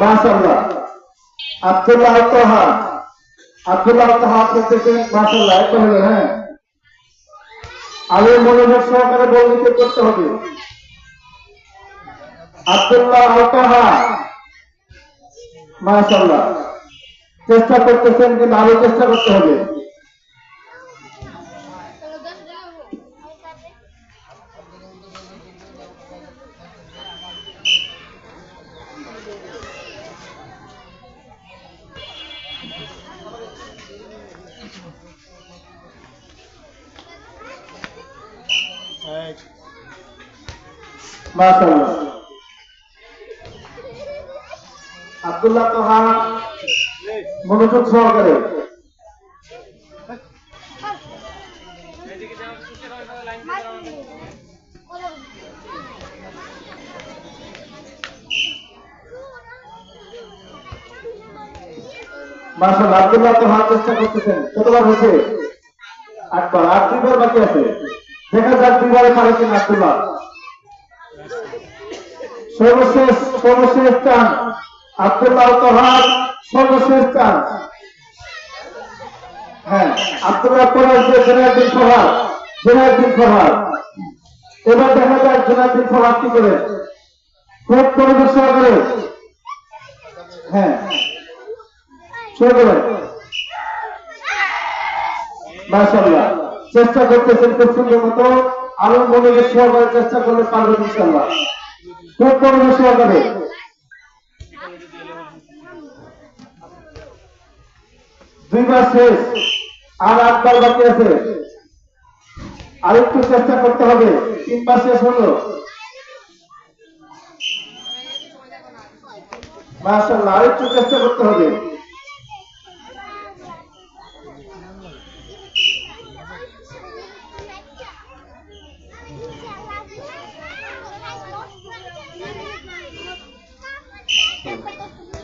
মাশাআল্লাহ। আব্দুল্লাহ তোহা আব্দুল্লাহ তোহা করতেছেন মাশাআল্লাহ, একটা হলো হ্যাঁ। আলী মনোযোগ সহকারে বর্ণিত করতে হবে। আব্দুল্লাহ তোহা, মাশাআল্লাহ। চেষ্টা করতেছেন কিন্তু আরও চেষ্টা করতে হবে। মাশাআল্লাহ। আব্দুল্লাহ তোহা, মনোযোগ সহকারে। মাশাআল্লাহ, আব্দুল্লাহ তোহা চেষ্টা করতেছেন। কতবার হয়েছে? আটবার। আর দুইবার বাকি আছে। দেখা যাক দুইবারে পারে কিনা আব্দুল্লাহ সর্বশেষ সর্বশেষ চান আব্দুল্লাহ তোহার, সর্বশেষ চান। হ্যাঁ আব্দুল্লাহ তোহার যে জেনারদিন ফহাদ জেনারদিন ফহাদ এবার দেখা যাক জেনারদিন ফহাদ কি করে। খুব পরিবেশ সহকারে। হ্যাঁ শুরু করেন মাশাআল্লাহ। চেষ্টা করতেছেন খুব সুন্দর মতো আরও মনোযোগ সহকারে চেষ্টা করলে পারবেন ইনশাআল্লাহ। খুব পরিবেশ সহকারে দুইবার শেষ, আর আটবার বাকি আছে। আরেকটু চেষ্টা করতে হবে, তিনবার শেষ হলো। মাশাআল্লাহ, আরেকটু চেষ্টা করতে হবে।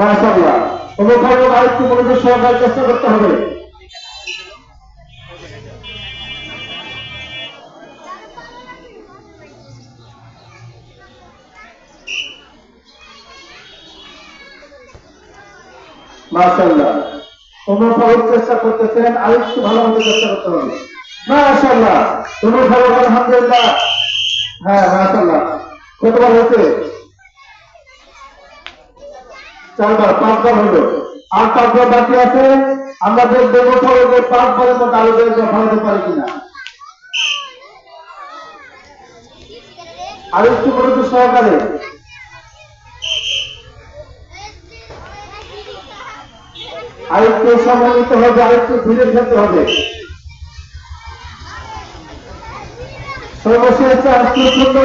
মাশাআল্লাহ। উমর ফারুক আরেকটু মনোযোগ সহকারে চেষ্টা করতে হবে। মাশাআল্লাহ। উমর ফারুক চেষ্টা করতেছেন, আরেকটু ভালো মতো চেষ্টা করতে হবে। মাশাআল্লাহ। উমর ফারুক আলহামদুলিল্লাহ। হ্যাঁ মাশাআল্লাহ। কতবার হয়েছে? চারবার, পাঁচবার হলো আর পাঁচবার বাকি আছে? আমরা দেখব উমর ফারুকের পাঁচবারের মতো আরও বেড়ে ফলাতে পারি কিনা। আর আরেকটু মনোযোগ সহকারে। আরেকটু সময় নিতে হবে, আরেকটু ধীরে খেতে হবে। সর্বশেষ চান্স খুব সুন্দর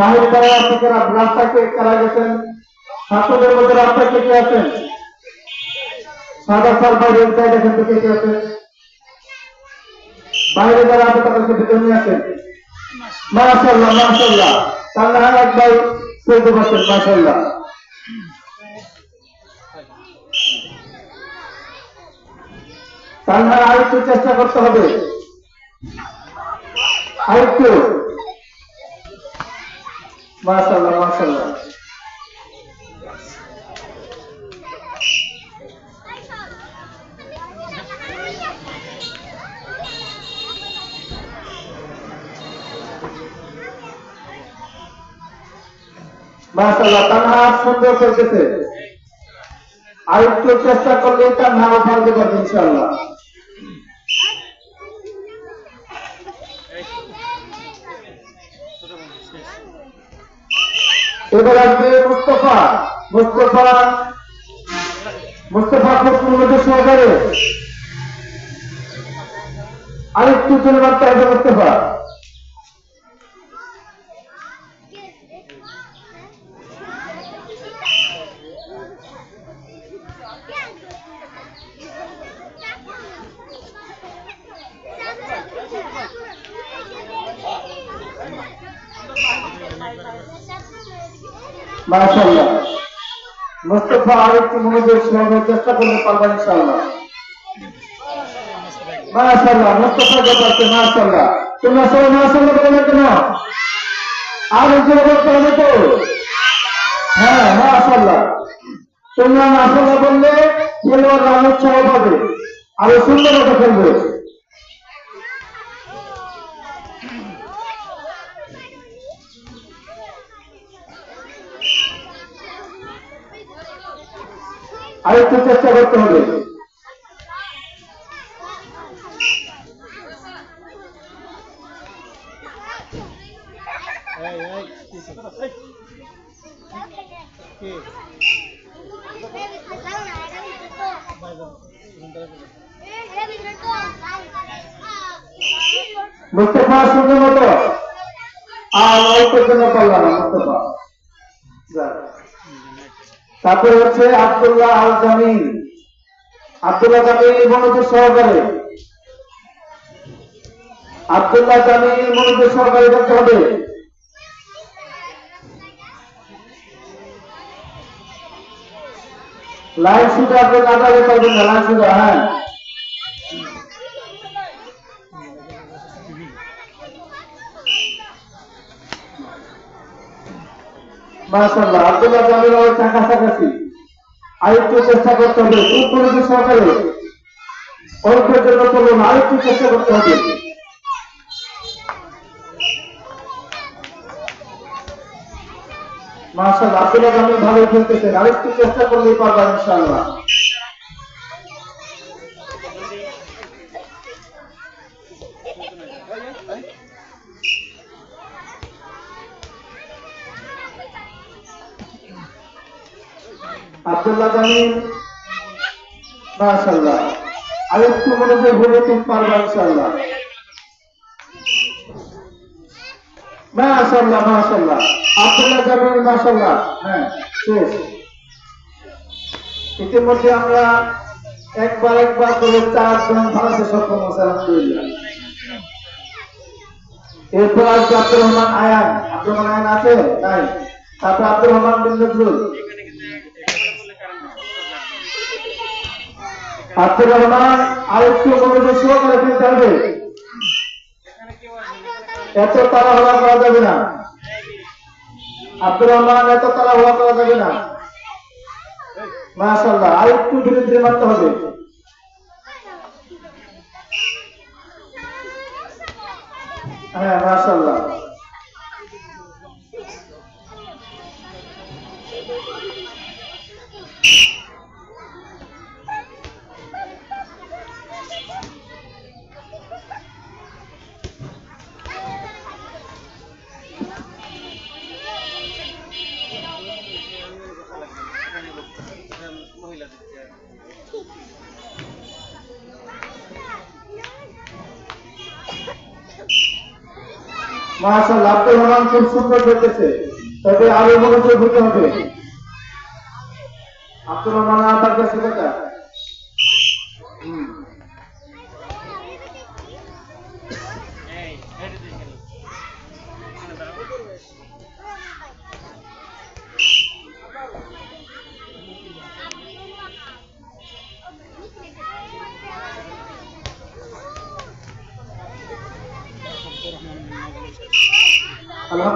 না বাহির দ্বারা থেকে রাস্তাকে কারা গেছেন ছাত্রদের মধ্যে রাস্তায় কে কে আছেন? সাদা সাল বাইরে সাইড এখান থেকে কে আছেন? বাইরে যারা আছে তাদেরকে ভিতরে নিয়ে আসেন। মাশাল্লাহ মাশাল্লাহ চলতে পারছেন মাশাল্লাহ তাহলে আর একটু চেষ্টা করতে হবে। আরেকটু মাশাল্লাহ মাশাল্লাহ মাশাল্লাহ তানহা সুন্দর করতেছে আরেকটু চেষ্টা করলে ফালতে পারবে ইনশাআল্লাহ এই ছোট বোন, শেষ। এবার আসবে মুস্তফা। মুস্তফা মুস্তফা খুব মনোযোগ সহকারে। আরেকটু হবে মুস্তফা। মাশাআল্লাহ। মুস্তফা আরেকটু মনোযোগ সহকারে চেষ্টা করলে পারবেন ইনশাআল্লাহ। মাশাআল্লাহ, মুস্তফা ব্যাপারকে মাশাআল্লাহ। তোমরা সবাই মাশাআল্লাহ বলে না কেন? আর একজন বলতে হবে তো হ্যাঁ মাশাআল্লাহ। তোমরা মাশাআল্লাহ বললে খেলোয়াড়রা উৎসাহ পাবে, আরও সুন্দর মতো খেলবে। আরেকটু চেষ্টা করতে হবে এই, এই, কি ছিল? এই, কি? ভাই বোন, ঘুমটা দেখো। মুস্তফা সুন্দর মতো আর অল্পের জন্য পারলাম না মুস্তফা যাক। তারপরে হচ্ছে আবদুল্লাহ আল জামিন আবদুল্লাহ জামিন মনোযোগ সহকারে। আবদুল্লাহ জামিন মনোযোগ সহকারে করতে হবে। লাইন শুধু আপনি লাগাতে পারবেন না, লাইন শুধু হ্যাঁ। মাশাআল্লাহ, আব্দুল্লাহ জামিল ওই কাছাকাছি আরেকটু চেষ্টা করতে হবে, খুব মনোযোগ সহকারে অল্পের জন্য করব না আরেকটু চেষ্টা করতে হবে। মাশাআল্লাহ, আব্দুল্লাহ জামিল ভালো খেলতেছেন, আরেকটু চেষ্টা করলেই পারবেন ইনশাআল্লাহ। আব্দুল্লাহ জামিল মাশাআল্লাহ। আরেকটু মনোযোগ হলে তুমি পারবে, ইনশাআল্লাহ। মাশাআল্লাহ মাশাআল্লাহ। আব্দুল্লাহ জামিল মাশাআল্লাহ। হ্যাঁ শেষ। ইতিমধ্যে আমরা একবার একবার করে চারজন ভারতে সক্ষম হচ্ছে আলহামদুলিল্লাহ এরপর আসবে আব্দুর রহমান আয়ান। আব্দুর রহমান আয়ান আছে? নাই। তারপর আব্দুর রহমান বিন আব্দুর রহমান আরেকটু মনোযোগ সহকারে ফেলতে হবে। এত তাড়াহুড়া করা যাবে না। আব্দুর রহমান, এত তাড়াহুড়া করা যাবে না। মাশাল্লাহ আরেকটু ধীরে ধীরে মারতে হবে। হ্যাঁ মাশাল্লাহ মাশাল্লাহ আব্দুর রহমান খুব সুন্দর করতেছে তবে আরও মনোযোগ হতে হবে আপনার মানা আপনার কাছে কথা হুম। এই, হেঁটে দিয়ে খেলো। এখানে দাঁড়াও। আব্দুর রহমান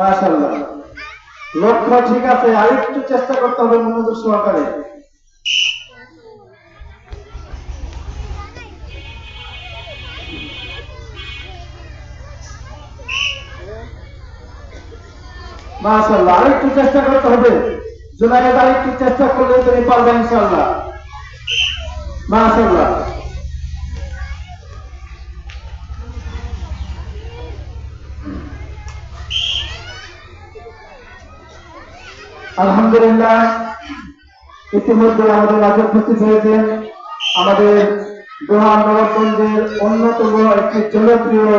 মাশাআল্লাহ। লক্ষ্য ঠিক আছে, আর চেষ্টা করতে হবে মনোযোগ সহকারে। মাশাআল্লাহ, আর চেষ্টা করতে হবে। জুনায়েদ আর একটু চেষ্টা করলে তুমি পারবে ইনশাআল্লাহ। মাশাআল্লাহ। আলহামদুলিল্লাহ, ইতিমধ্যে আমাদের মাঝে উপস্থিত হয়েছেন আমাদের দোহা নগরগঞ্জের অন্যতম একটি জনপ্রিয়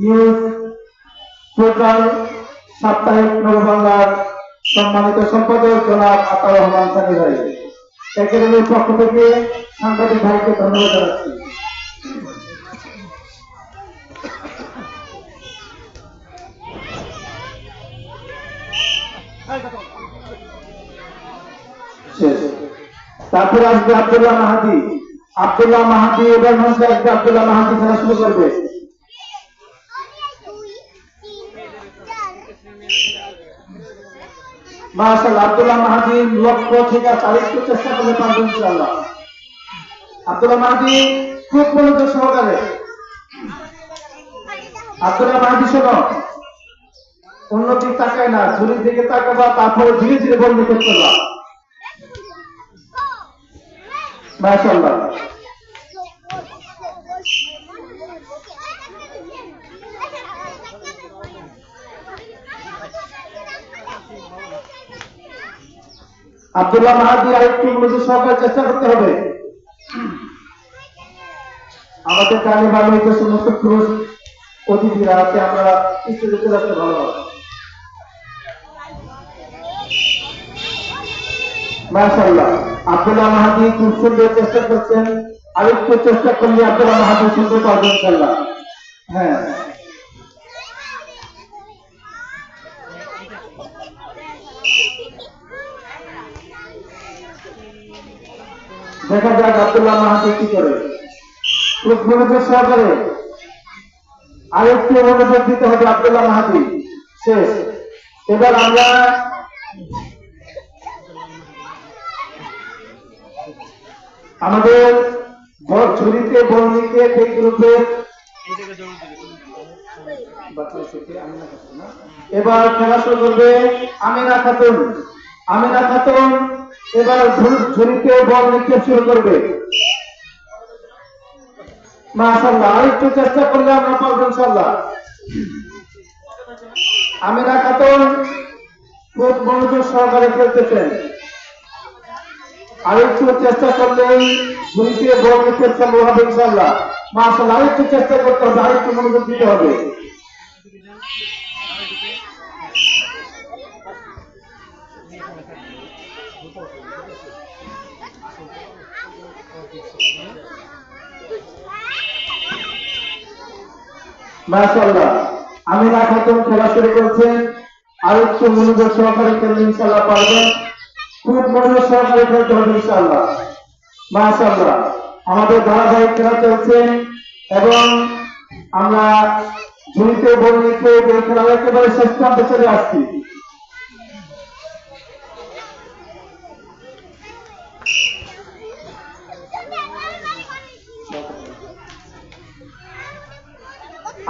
নিউজ পোর্টাল সাপ্তাহিক নববাংলার সম্মানিত সম্পাদক জনাব আতাউর রহমান সানি একাডেমির পক্ষ থেকে সাংবাদিক ভাইকে ধন্যবাদ জানাচ্ছি। তারপরে আসবে আব্দুল্লাহ মাহাদি। আব্দুল্লাহ মাহাদি এবার মঞ্চে আসবে, আব্দুল্লাহ মাহাদি খেলা শুরু করবে। শোনো। অন্যদিকে তাকায় না, ঝুলির দিকে তাকাবা, তারপরে ধীরে ধীরে বল নিকট করবা মাশাআল্লাহ। আব্দুল্লাহ মাহাদি আরেকটু মনোযোগ সহকারে চেষ্টা করতে হবে। আমাদের কানে যে সমস্ত পুরুষ অতিথিরা আছে, আমরা স্টেজে চলে আসতে ভালো হবে। মাশাআল্লাহ। আব্দুল্লাহ মাহাদি সুন্দর চেষ্টা করছেন। আরেকটু চেষ্টা করলে আব্দুল্লাহ মাহাদি সুন্দর পারবেন হ্যাঁ। দেখা যাক আব্দুল্লাহ মাহাদি কি করে। খুব মনোযোগ সহকারে। আরেকটু মনোযোগ দিতে হবে আব্দুল্লাহ মাহাদি। শেষ। এবার আমরা আমাদের ঝুড়িতে বড় নিতে এই গ্রুপের এবার খেলা শুরু করবে আমিনা খাতুন। আমিনা খাতুন এবার ঝুড়ি- ঝুড়িতে বল নিক্ষেপ শুরু করবে। মাশাল্লাহ আরেকটু চেষ্টা করলে আমরা পারব ইনশাল্লাহ আমিনা খাতুন খুব মনোযোগ সহকারে খেলতেছেন। আরেকটু চেষ্টা করলেই ঝুড়িতে বল নিক্ষেপ চালু হবে ইনশাল্লাহ মাশাল্লাহ আরেকটু চেষ্টা করতে হবে, আরেকটু মনোযোগ দিতে হবে। মাশাআল্লাহ আমিনা খাতুন খেলা শুরু করছেন আর একটু মনোযোগ সহকারে খেললে ইনশাআল্লাহ পারবেন। খুব মনোযোগ সহকারে খেলতে হবে ইনশাআল্লাহ। মাশাআল্লাহ। আমাদের ধারাবাহিক খেলা চলছে এবং আমরা ঝুড়িতে বল নিতে এই একেবারে শেষ চলে আসছি।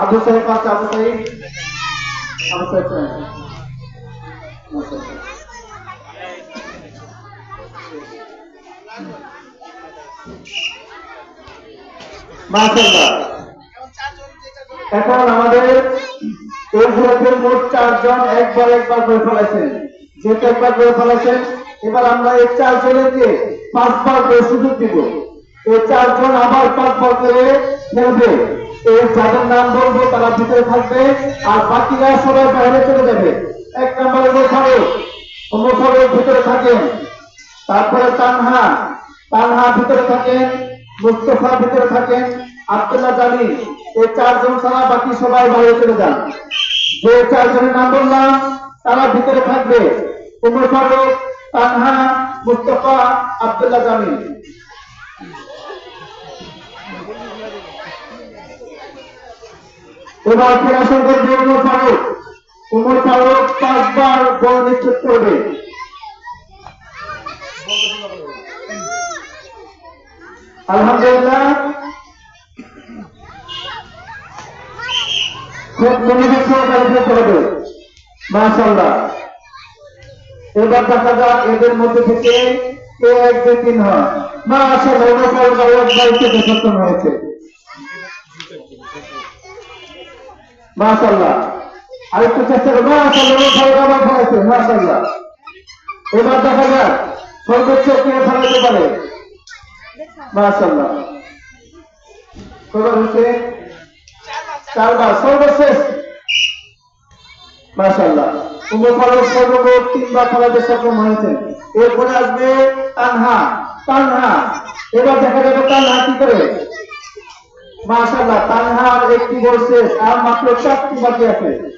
আবু সাহেব আছে, আবু সাহেব? আবু সাহেব সাহেব। মাশাআল্লাহ। মাশাআল্লাহ এখন আমাদের মোট চারজন একবার একবার করে ফেলেছেন। যেহেতু একবার করে ফেলেছেন, এবার আমরা এই চারজনকে পাঁচবার করে সুযোগ দিব। এই চারজন আবার পাঁচবার করে খেলবে। এই যাদের নাম বলব তারা ভিতরে থাকবে, আর বাকিরা সবাই বাইরে চলে যাবে। এক নম্বরে ভিতরে থাকেন। তারপরে তানহা তানহা ভিতরে থাকেন, মুস্তফা ভিতরে থাকেন, আব্দুল্লাহ জামিল এই চারজন ছাড়া বাকি সবাই বাইরে চলে যান। যে চারজনের নাম বললাম, তারা ভিতরে থাকবে। উমর ফারুক, তানহা, মুস্তফা, আব্দুল্লাহ জামিল এবার ফেরাসন করবে উমর ফারুক। উমর ফারুক পাঁচবার বল নিক্ষেপ করবে। আলহামদুলিল্লাহ। খুব মনোযোগ সহকারে খেলতে হবে এবার দেখা যাক এদের মধ্যে থেকে কে এক, দুই, তিন হয়। মাশাল্লাহ উমর ফারুক আল্লাহ বাড়িতে সক্ষম হয়েছে। মাশাল্লাহ আরেকটু চেষ্টা করো। মাশাল্লাহ উমর ফারুক আবার ফেলাইছে মাশাল্লাহ এবার দেখা যাক সর্বোচ্চ কে ফেলাইতে পারে। মাশাল্লাহ কবার হচ্ছে চারবার সর্বশেষ মাশাল্লাহ উমর ফারুক সর্বমোট তিনবার খেলাতে সক্ষম হয়েছেন এরপরে আসবে তানহা। তানহা। এবার দেখা যাবে তানহা কি করে? মাশাল্লাহ তানহার একটি গোল শেষ। আর মাত্র চারটি বাকি আছে।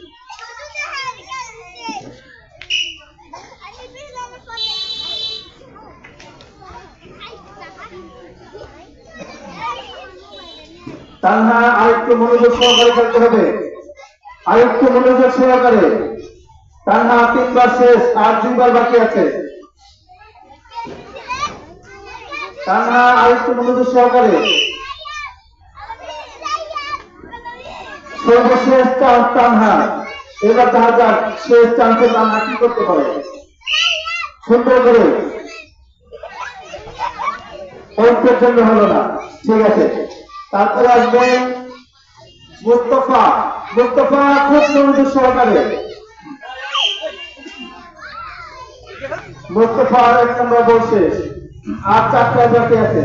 তানহা আরেকটু মনোযোগ সহকারে খেলতে হবে। আরেকটু মনোযোগ সহকারে। তানহা তিনবার শেষ, আর দুইবার বাকি আছে। তানহা আরেকটু মনোযোগ সহকারে। সর্বশেষ তানহা। এবার দেখা যাক শেষ চান্সে তানহা কি করতে পারে। সুন্দর করে। অল্পের জন্য হলো না। ঠিক আছে। তারপরে আসবে মুস্তফা। মুস্তফা খুব মনোযোগ সহকারে। মুস্তফা এক নম্বর বলছে আর চারটা বাকি আছে।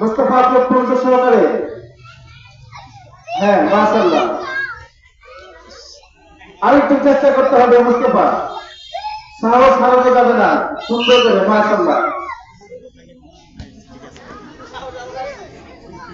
মুস্তফা খুব মনোযোগ সহকারে। হ্যাঁ মাশাল্লাহ আরেকটু চেষ্টা করতে হবে মুস্তফা সাহস হারানো যাবে না। সুন্দর করে মাশাল্লাহ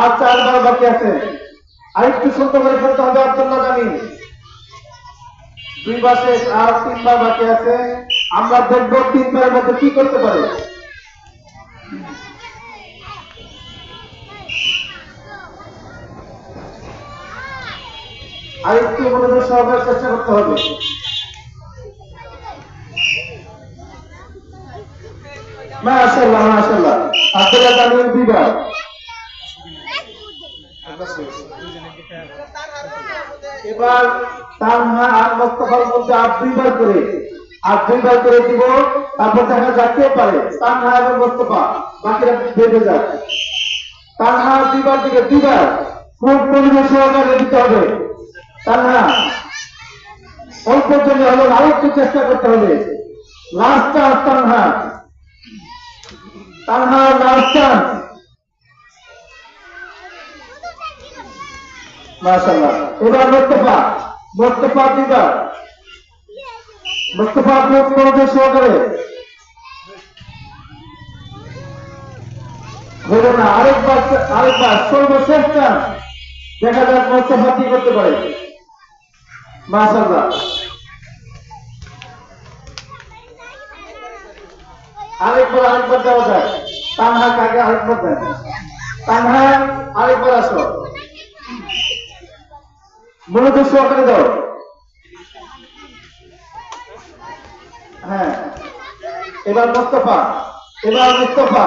আর চারবার বাকি আছে। আরেকটু সুন্দর করে খেলতে হবে আব্দুল্লাহ জামিল দুইবার শেষ, আর তিনবার বাকি আছে। আমরা দেখব তিনবারের মধ্যে কি করতে পারে। আরেকটু মনোযোগ সহকারে চেষ্টা করতে হবে। মাশাআল্লাহ মাশাআল্লাহ। আব্দুল্লাহ জামিল দুইবার। এবার তানহা আর মোস্তফার মধ্যে আর দুইবার করে, আর দুইবার করে দিব, তারপর দেখা যাক পারে তানহা এবং মোস্তফা, বাকিরা বেঁধে যাক। তানহা দুইবার দিকে দুইবার। খুব পরিবেশ সহকারে দিতে হবে। তানহা অল্পের জন্য হলো, আরেকটু চেষ্টা করতে হবে। Last chance Tanha Tanha last chance মাশাআল্লাহ। এবার মোস্তফা আরেকবার দেখা যাক মোস্তফা কি করতে পারে। মাশাআল্লাহ। আরেকবার আরেকবার দেওয়া যায়। তানহা কাকে আরেকবার দেন? তানহা, আরেকবার আসো। মনোযোগ সহকারে দাও। হ্যাঁ। এবার মোস্তফা এবার মোস্তফা।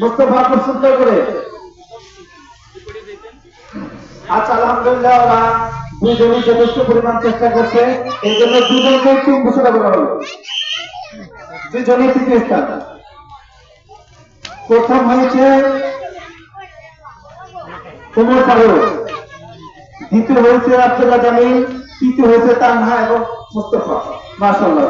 মোস্তফা সুন্দর করে। আচ্ছা আলহামদুলিল্লাহ ওরা দুজনই যথেষ্ট পরিমাণ চেষ্টা করছে। এই জন্য দুজনকে একটু ঘোষণা করা হলো দুজনই তৃতীয় স্থান। প্রথম হয়েছে উমর ফারুক। দ্বিতীয় হয়েছে আব্দুল্লাহ জামিল তৃতীয় হয়েছে তানহা এবং মুস্তফা। মাসাল্লাহ